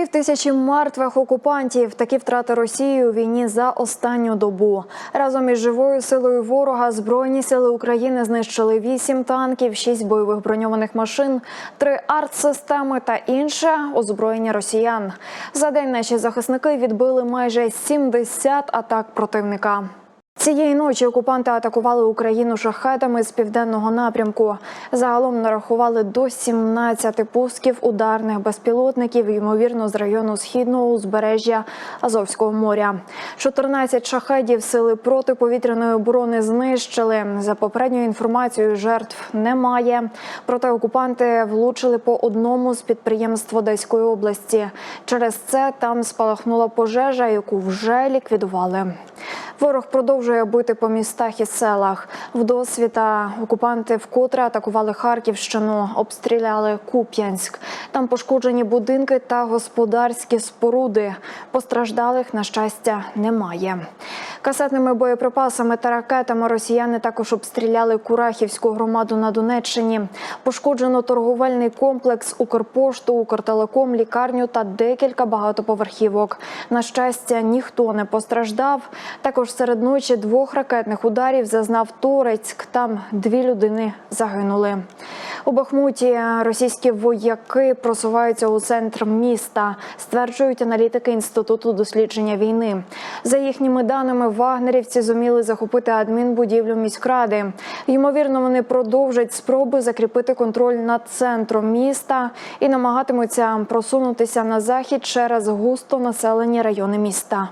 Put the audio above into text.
Півтисячі мертвих окупантів. Такі втрати Росії у війні за останню добу. Разом із живою силою ворога збройні сили України знищили вісім танків, шість бойових броньованих машин, три артсистеми та інше озброєння росіян. За день наші захисники відбили майже 70 атак противника. Цієї ночі окупанти атакували Україну шахетами з південного напрямку. Загалом нарахували до 17 пусків ударних безпілотників, ймовірно, з району східного узбережжя Азовського моря. 14 шахедів сили протиповітряної оборони знищили. За попередньою інформацією, жертв немає. Проте окупанти влучили по одному з підприємств Одеської області. Через це там спалахнула пожежа, яку вже ліквідували. Ворог продовжує бити по містах і селах. Вдосвіта окупанти вкотре атакували Харківщину, обстріляли Куп'янськ. Там пошкоджені будинки та господарські споруди. Постраждалих, на щастя, немає. Касетними боєприпасами та ракетами росіяни також обстріляли Курахівську громаду на Донеччині. Пошкоджено торговельний комплекс Укрпошту, Укртелеком, лікарню та декілька багатоповерхівок. На щастя, ніхто не постраждав. Також серед ночі двох ракетних ударів зазнав Торецьк. Там дві людини загинули. У Бахмуті російські вояки просуваються у центр міста, стверджують аналітики інституту дослідження війни. За їхніми даними, вагнерівці зуміли захопити адмінбудівлю міськради. Ймовірно, вони продовжать спроби закріпити контроль над центром міста і намагатимуться просунутися на захід через густо населені райони міста.